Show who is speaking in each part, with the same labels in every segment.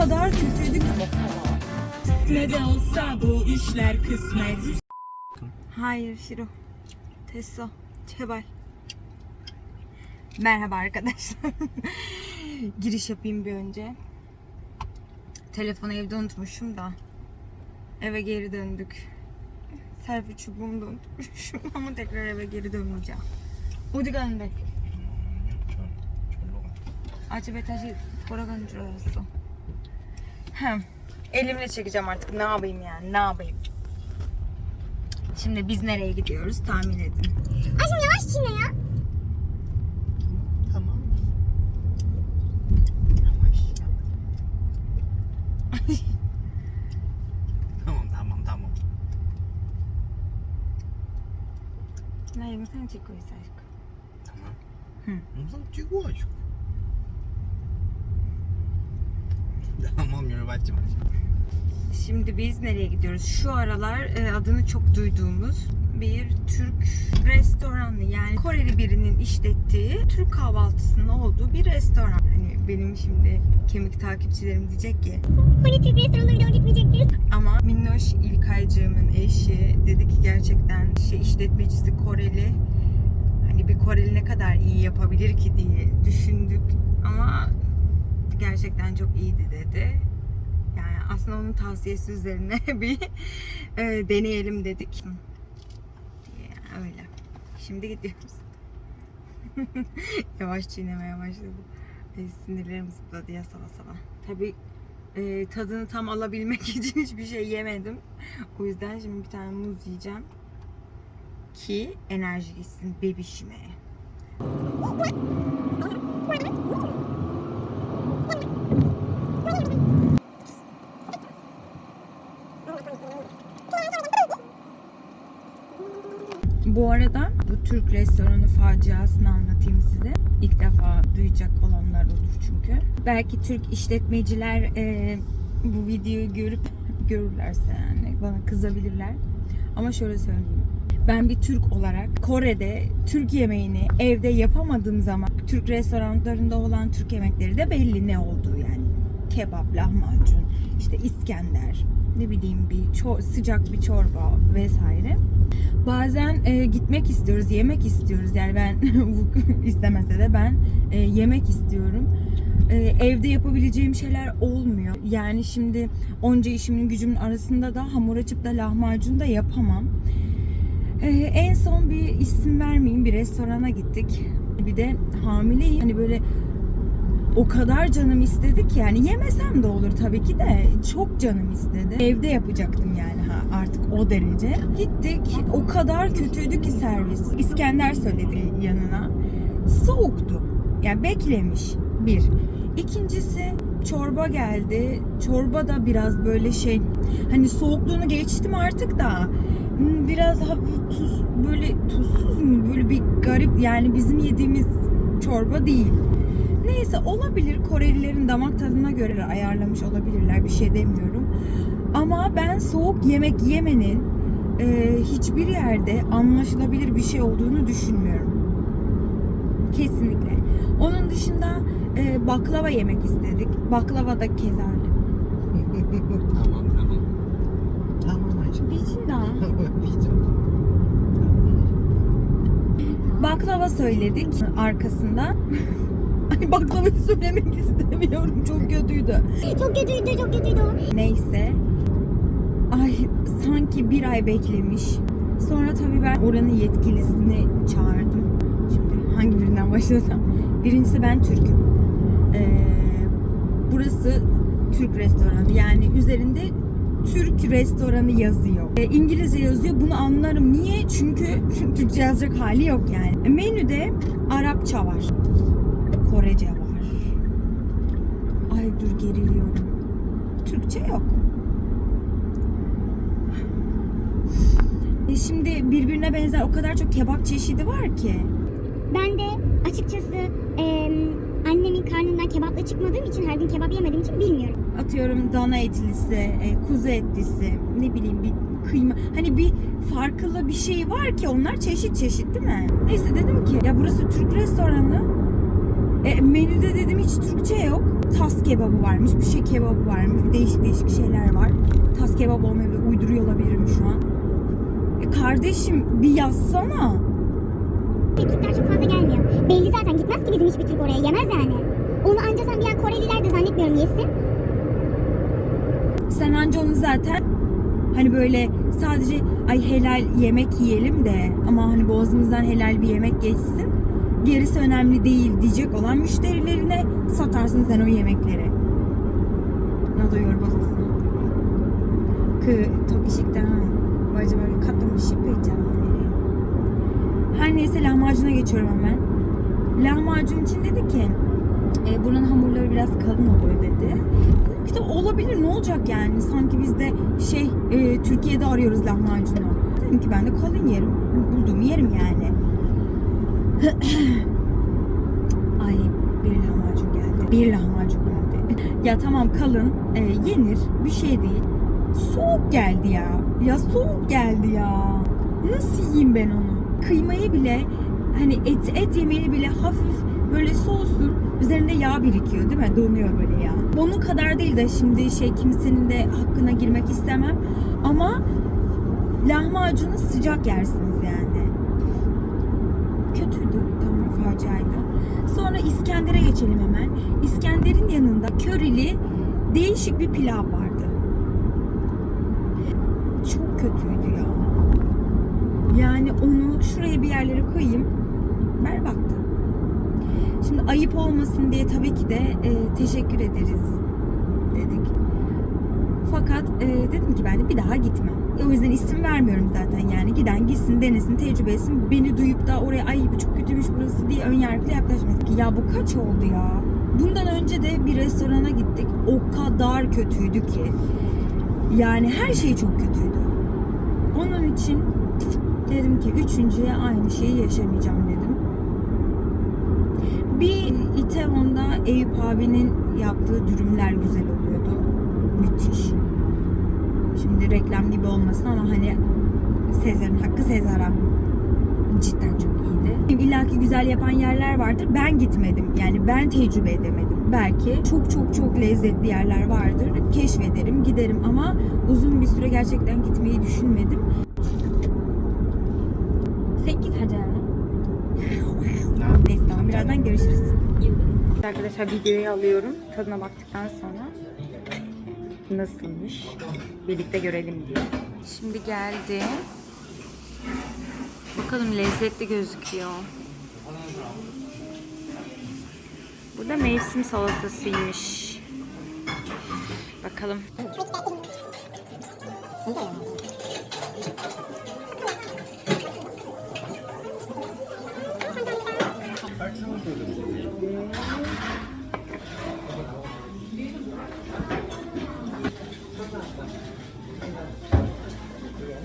Speaker 1: kadar kötüydü ki.
Speaker 2: Ne de olsa bu işler kısmet.
Speaker 1: Hayır Şiro. Tesso. Çebay. Merhaba arkadaşlar. Giriş yapayım bir önce. Telefonu evde unutmuşum da. Eve geri döndük. Selfie çubuğumu da unutmuşum ama tekrar eve geri dönmeyeceğim. 어디 가는데? 아 집에 다시 돌아가는 줄 알았어. Elimle çekeceğim artık. Ne yapayım yani? Ne yapayım? Şimdi biz nereye gidiyoruz? Tahmin edin.
Speaker 3: Aşkım yavaş çiğne ya.
Speaker 4: Tamam. tamam tamam tamam.
Speaker 1: Hayır, sen çek o
Speaker 4: Tamam.
Speaker 1: Hı.
Speaker 4: Ondan çek aşkım. 아직. tamam yürü başçı başçı.
Speaker 1: Şimdi biz nereye gidiyoruz? Şu aralar e, adını çok duyduğumuz bir Türk restoranı yani Koreli birinin işlettiği Türk kahvaltısının olduğu bir restoran. Hani benim şimdi kemik takipçilerim diyecek ki
Speaker 3: Hani Türk restoranına bir daha gitmeyecektik.
Speaker 1: ama Minnoş İlkaycığımın eşi dedi ki gerçekten şey işletmecisi Koreli. Hani bir Koreli ne kadar iyi yapabilir ki diye düşündük ama gerçekten çok iyiydi dedi. Aslında onun tavsiyesi üzerine bir e, deneyelim dedik. Ya, öyle. Şimdi gidiyoruz. Yavaş çiğnemeye başladı. E, sinirlerim zıpladı ya sala sala. Tabii e, tadını tam alabilmek için hiçbir şey yemedim. O yüzden şimdi bir tane muz yiyeceğim. Ki enerji gitsin bebişime. Bu arada bu Türk restoranı faciasını anlatayım size. İlk defa duyacak olanlar olur çünkü. Belki Türk işletmeciler e, bu videoyu görüp görürlerse yani bana kızabilirler. Ama şöyle söyleyeyim. Ben bir Türk olarak Kore'de Türk yemeğini evde yapamadığım zaman Türk restoranlarında olan Türk yemekleri de belli ne olduğu yani. Kebap, lahmacun, işte İskender, ne bileyim bir sıcak bir çorba vesaire. Bazen e, gitmek istiyoruz, yemek istiyoruz. Yani ben istemese de ben e, yemek istiyorum. E, evde yapabileceğim şeyler olmuyor. Yani şimdi onca işimin gücümün arasında da hamur açıp da lahmacun da yapamam. E, en son bir isim vermeyeyim bir restorana gittik. Bir de hamileyim. Hani böyle o kadar canım istedi ki yani yemesem de olur tabii ki de çok canım istedi. Evde yapacaktım yani ha artık o derece. Gittik o kadar kötüydü ki servis. İskender söyledi yanına. Soğuktu. Yani beklemiş bir. İkincisi çorba geldi. Çorba da biraz böyle şey hani soğukluğunu geçtim artık da hmm, biraz hafif tuz böyle tuzsuz mu böyle bir garip yani bizim yediğimiz çorba değil. Neyse olabilir Korelilerin damak tadına göre ayarlamış olabilirler bir şey demiyorum. Ama ben soğuk yemek yemenin e, hiçbir yerde anlaşılabilir bir şey olduğunu düşünmüyorum. Kesinlikle. Onun dışında e, baklava yemek istedik. Baklava da keza öyle.
Speaker 4: tamam tamam. Tamam aşkım.
Speaker 1: Bizim daha. Baklava söyledik arkasında. Ay baklavayı söylemek istemiyorum. Çok kötüydü.
Speaker 3: Çok kötüydü çok kötüydü.
Speaker 1: Neyse. Ay sanki bir ay beklemiş. Sonra tabii ben oranın yetkilisini çağırdım. Şimdi hangi birinden başlasam? Birincisi ben Türk'üm. Ee, burası Türk restoranı. Yani üzerinde Türk restoranı yazıyor. Ee, İngilizce yazıyor. Bunu anlarım. Niye? Çünkü Türkçe yazacak hali yok yani. Menüde Arapça var. Korece var. Ay dur geriliyorum. Türkçe yok. E şimdi birbirine benzer o kadar çok kebap çeşidi var ki.
Speaker 3: Ben de açıkçası em, annemin karnından kebapla çıkmadığım için her gün kebap yemediğim için bilmiyorum.
Speaker 1: Atıyorum dana etlisi, e, kuzu etlisi, ne bileyim bir kıyma. Hani bir farklı bir şey var ki onlar çeşit çeşit değil mi? Neyse dedim ki ya burası Türk restoranı. E, menüde dedim hiç Türkçe yok. tas kebabı varmış, bir şey kebabı varmış, değişik değişik şeyler var. Tas kebap olmayabilir, uyduruyor olabilirim şu an. E kardeşim bir yazsana.
Speaker 3: Türkler çok fazla gelmiyor. Belli zaten gitmez ki bizim hiçbir Türk oraya yemez yani. Onu anca sen yer Koreliler de zannetmiyorum yesin.
Speaker 1: Sen anca onu zaten hani böyle sadece ay helal yemek yiyelim de ama hani boğazımızdan helal bir yemek geçsin. Gerisi önemli değil diyecek olan müşterilerine satarsın sen o yemekleri. Alıyor babası. Kı tokişikten acaba katlamış şipeceğim. Her neyse lahmacuna geçiyorum hemen. Lahmacun için dedi ki e, buranın hamurları biraz kalın oluyor dedi. De olabilir ne olacak yani sanki biz de şey e, Türkiye'de arıyoruz lahmacunu. Dedim ki ben de kalın yerim. Bulduğumu yerim yani. Ay bir lahmacun geldi. Bir lahmacun geldi. Ya tamam kalın e, yenir bir şey değil. Soğuk geldi ya. Ya soğuk geldi ya. Nasıl yiyeyim ben onu? Kıymayı bile hani et et yemeğini bile hafif böyle soğusun üzerinde yağ birikiyor değil mi? Donuyor böyle yağ. Onun kadar değil de şimdi şey kimsenin de hakkına girmek istemem ama lahmacunu sıcak yersiniz yani. Kötüydü. Faciaydı. Sonra İskender'e geçelim hemen. İskender'in yanında körili değişik bir pilav vardı. Çok kötüydü ya. Yani onu şuraya bir yerlere koyayım. Berbattı. Şimdi ayıp olmasın diye tabii ki de e, teşekkür ederiz dedik. Fakat e, dedim ki ben de bir daha gitmem. E, o yüzden isim vermiyorum zaten yani. Giden gitsin, denesin, tecrübe etsin. Beni duyup da oraya ay bu çok kötüymüş burası diye ön yargıyla yaklaşmasın. Ki Ya bu kaç oldu ya? Bundan önce de bir restorana gittik. O kadar kötüydü ki. Yani her şey çok kötüydü. Onun için dedim ki üçüncüye aynı şeyi yaşamayacağım dedim. Bir İtevon'da Eyüp abinin yaptığı dürümler güzel oluyordu. Müthiş. Şimdi reklam gibi olmasın ama hani Sezar'ın hakkı Sezar'a. Cidden çok iyiydi. İlla ki güzel yapan yerler vardır. Ben gitmedim. Yani ben tecrübe edemedim. Belki çok çok çok lezzetli yerler vardır. Keşfederim, giderim ama uzun bir süre gerçekten gitmeyi düşünmedim. Sen git hadi. Neyse tamam birazdan görüşürüz. Arkadaşlar videoyu alıyorum. Tadına baktıktan sonra nasılmış birlikte görelim diye. Şimdi geldi. Bakalım lezzetli gözüküyor. Burada mevsim salatasıymış. Bakalım.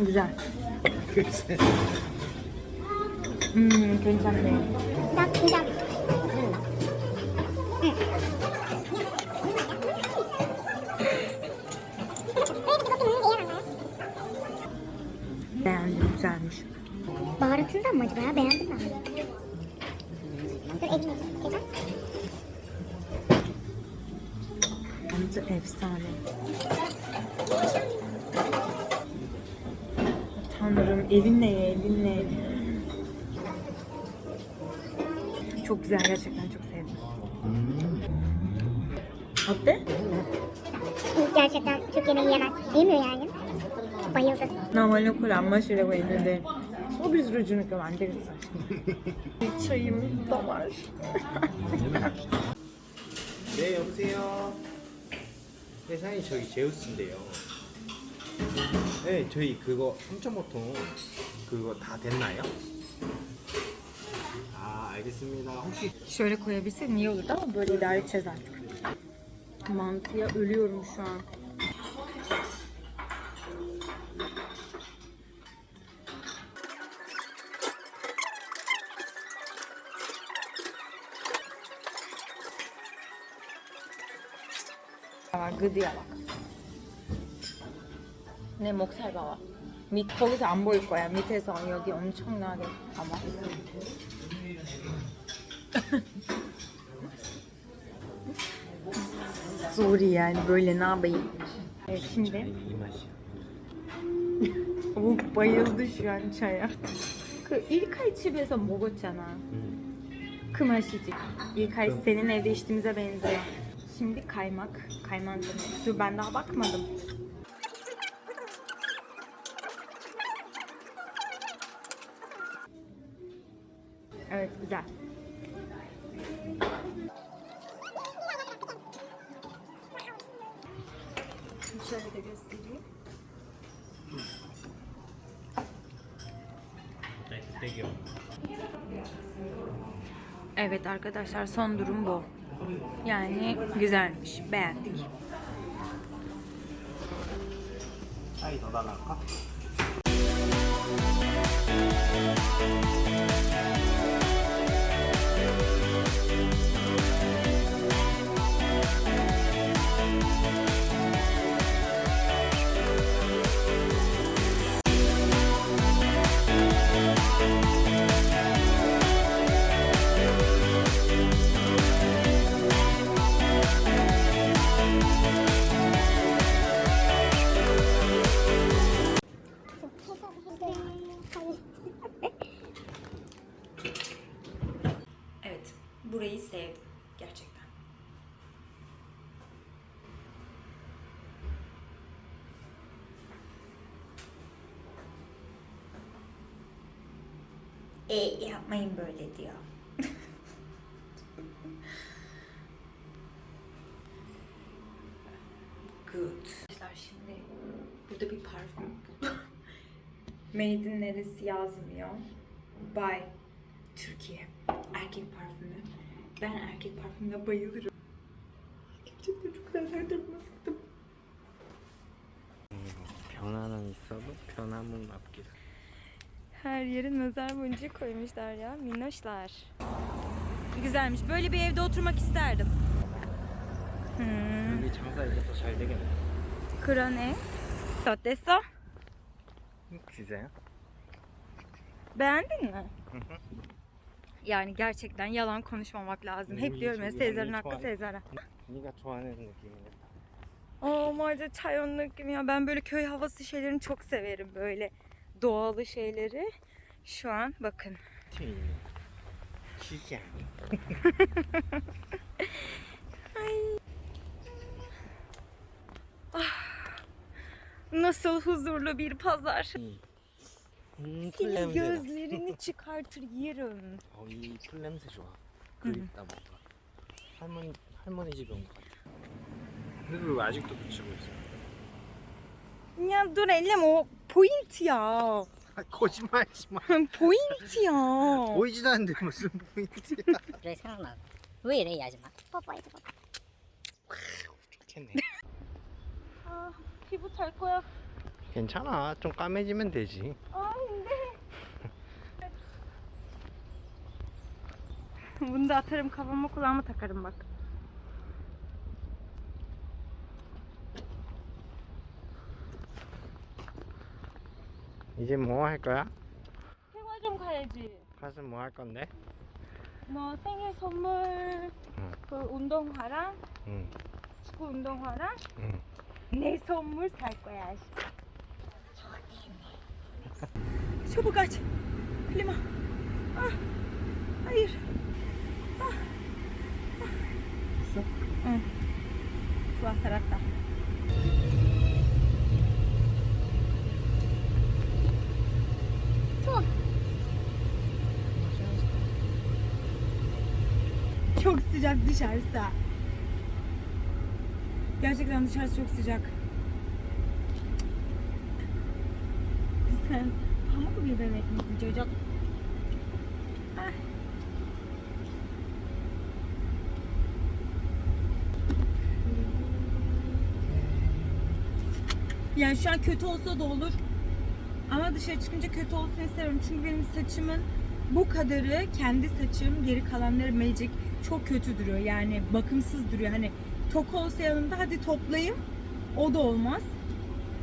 Speaker 1: Güzel. hmm,
Speaker 3: güzel değil.
Speaker 1: Beğendim, güzelmiş.
Speaker 3: Baharatından mı acaba? Ya? Beğendim ben. Dur ekmek, ekmek.
Speaker 1: Bence efsane. elinle ye, elinle ye. Çok güzel gerçekten çok sevdim. Ötte?
Speaker 3: Gerçekten Türk yemeği yemez. Yemiyor yani. Bayıldı.
Speaker 1: Normalde kul 안 마시려고 했는데 서비스로 주니까 안 되겠어. çayımız da var.
Speaker 4: 네 여보세요. 회사이 저기 제우스인데요. 네 저희 그거 3.5통 그거 다 됐나요? 아 알겠습니다. 혹시
Speaker 1: Şöyle koyabilsem iyi olurdu ama böyle idare edeceğiz artık. Mantıya ölüyorum şu an. 아, 그디야 막. 내 목살 봐봐. 밑 거기서 안 보일 거야. 밑에서 여기 엄청나게 봐봐. Böyle ne yapayım. Evet, şimdi
Speaker 4: 이 맛이야.
Speaker 1: o bayıldı şu an çaya. 그 일카이 집에서 먹었잖아.
Speaker 4: 음.
Speaker 1: 그 맛이지. İlkay senin evde içtiğimize benziyor. Şimdi kaymak. Kaymağın tadı. Dur ben daha bakmadım. Evet güzel. Şöyle de göstereyim. Evet arkadaşlar son durum bu. Yani güzelmiş. Beğendik. Haydi odalar kalk. E yapmayın böyle diyor. Good. Arkadaşlar şimdi burada bir parfüm buldum. Made in neresi yazmıyor. By Türkiye. Erkek parfümü. Ben erkek parfümüne bayılırım. Gerçekten çok güzel her tarafıma sıktım.
Speaker 4: 변화는 있어도 변함은 없기를.
Speaker 1: Her yere nazar boncuğu koymuşlar ya. Minnoşlar. Güzelmiş. Böyle bir evde oturmak isterdim. Hmm.
Speaker 4: 여기 장사 이제 더 잘 되겠네.
Speaker 1: 그러네. 어땠어?
Speaker 4: 진짜요?
Speaker 1: Beğendin mi? Yani gerçekten yalan konuşmamak lazım. Hep diyorum ya Sezar'ın hakkı Sezar'a.
Speaker 4: 네가 좋아하는 느낌이겠다.
Speaker 1: Aa Maca çayon 느낌 ya. Ben böyle köy havası şeylerini çok severim. Böyle doğalı şeyleri. Şu an bakın.
Speaker 4: 팀이 시장.
Speaker 1: Nasıl huzurlu bir pazar.
Speaker 4: 음,
Speaker 1: Senin
Speaker 4: 풀 냄새가.
Speaker 1: gözlerini çıkartır yerim.
Speaker 4: 어, 이풀 냄새 좋아. 그 있다 뭔가. 할머니 할머니 집에 온 것 같아. 그리고 아직도 붙이고 있어.
Speaker 1: Ya dur elleme o point ya.
Speaker 4: 거짓말하지 마.
Speaker 1: Point이야.
Speaker 4: 보이지도 않는데 무슨 포인트야?
Speaker 5: 그래 생각나. 왜 이래 이 아줌마?
Speaker 3: 뽀뽀해줘 뽀뽀.
Speaker 4: 좋겠네.
Speaker 1: 아, 피부 잘 거야.
Speaker 4: 괜찮아. 좀 까매지면 되지.
Speaker 1: 아, 근데. Bunu da atarım kafama kulağıma takarım bak.
Speaker 4: 이제 뭐 할 거야?
Speaker 1: 생화점 가야지.
Speaker 4: 가서 뭐 할 건데?
Speaker 1: 뭐 생일 선물,
Speaker 4: 응.
Speaker 1: 그 운동화랑
Speaker 4: 응.
Speaker 1: 축구 운동화랑
Speaker 4: 응.
Speaker 1: 내 선물 살 거야. 슈퍼까지. 클리마. 아, hayır. 아, 아. 응. 좋아, 살았다. Dışarısı. Gerçekten dışarısı çok sıcak. Sen pamuk bir bebek misin çocuk? Ah. Yani şu an kötü olsa da olur. Ama dışarı çıkınca kötü olsun istemiyorum. Çünkü benim saçımın bu kadarı kendi saçım, geri kalanları magic çok kötü duruyor. Yani bakımsız duruyor. Hani tok olsa yanımda hadi toplayayım. O da olmaz.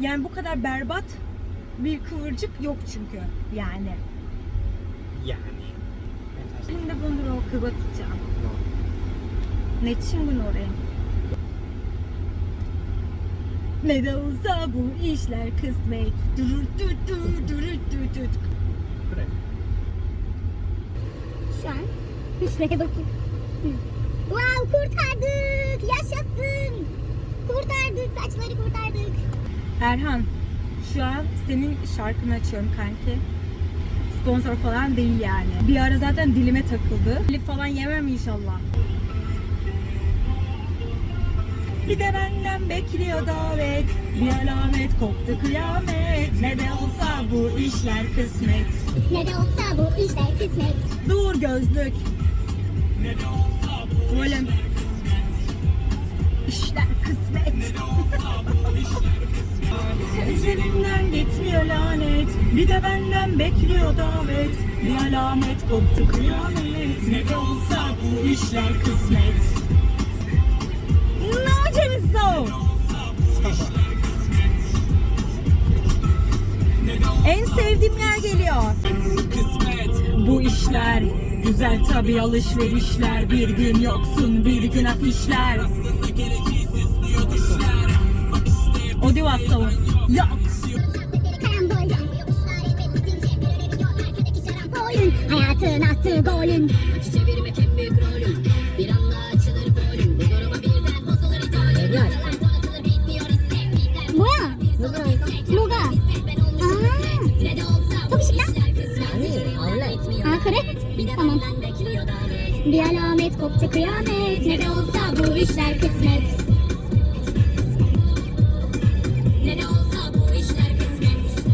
Speaker 1: Yani bu kadar berbat bir kıvırcık yok çünkü yani.
Speaker 4: Yani.
Speaker 1: Şimdi bunu kıvatacağım. Ne için bunu oraya? Ne de olsa bu işler kısmet. Durur dur dur durur dur dur.
Speaker 4: 그래.
Speaker 3: Şu an şuraya bakayım. Wow kurtardık. Yaşasın. Kurtardık. Saçları kurtardık.
Speaker 1: Erhan şu an senin şarkını açıyorum kanki. Sponsor falan değil yani. Bir ara zaten dilime takıldı. Telif falan yemem inşallah. Bir de benden bekliyor davet Bir alamet koptu kıyamet Ne de olsa bu işler kısmet
Speaker 3: Ne de olsa bu işler kısmet.
Speaker 1: Dur gözlük Oğlum. İşler kısmet. Üzerimden gitmiyor lanet. Bir de benden bekliyor davet. Bir alamet koptu kıyamet. Ne de olsa bu işler kısmet. No Cemiso En sevdiğim yer geliyor. Bu işler Güzel tabi alışverişler Bir gün yoksun bir gün afişler O
Speaker 3: yan bu yokuşlar elbet bitince Bir önemi yok. Hayatın attığı golün.
Speaker 6: Çevirmek en büyük rolüm Bir
Speaker 3: alamet koptu kıyamet. Ne de olsa bu işler kısmet.
Speaker 6: Ne de olsa bu işler kısmet.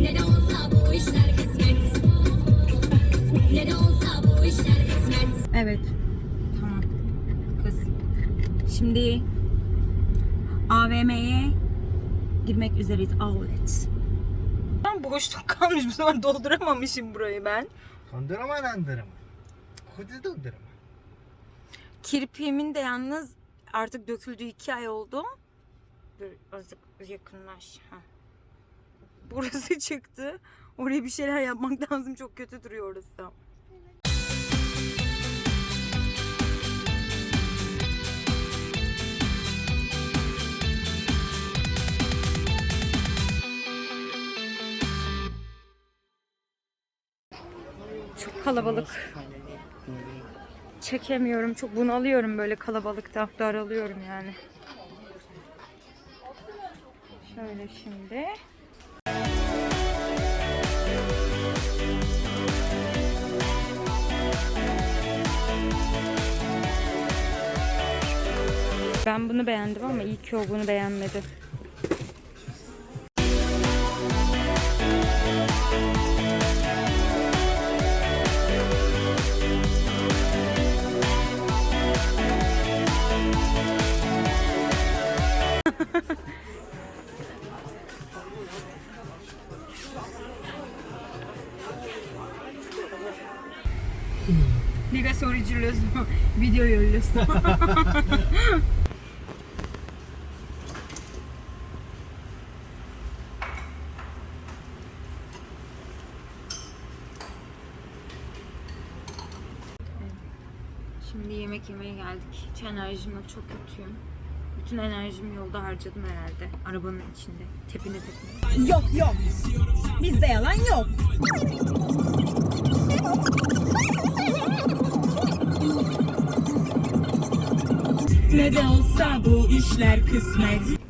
Speaker 6: Ne de olsa bu işler kısmet. Ne de olsa bu işler kısmet.
Speaker 1: Evet. Tamam. Kız. Şimdi AVM'ye girmek üzereyiz. Outlet. Ben boşluk kalmış. Bu sefer dolduramamışım burayı ben.
Speaker 4: 건드 Hodil döndürme.
Speaker 1: Kirpiğimin de yalnız artık döküldüğü iki ay oldu. Dur azıcık yakınlaş. Ha. Burası çıktı. Oraya bir şeyler yapmak lazım. Çok kötü duruyor orası. Çok kalabalık. Çekemiyorum. Çok bunalıyorum böyle kalabalıkta. Daralıyorum yani. Şöyle şimdi. Ben bunu beğendim ama iyi ki o bunu beğenmedi. Video yayıyorsun. Şimdi yemek yemeye geldik. Hiç enerjim yok. Çok kötüyüm. Bütün enerjimi yolda harcadım herhalde. Arabanın içinde. Tepine tepine. Yok yok. Bizde yalan yok.
Speaker 2: Ne de olsa bu işler kısmet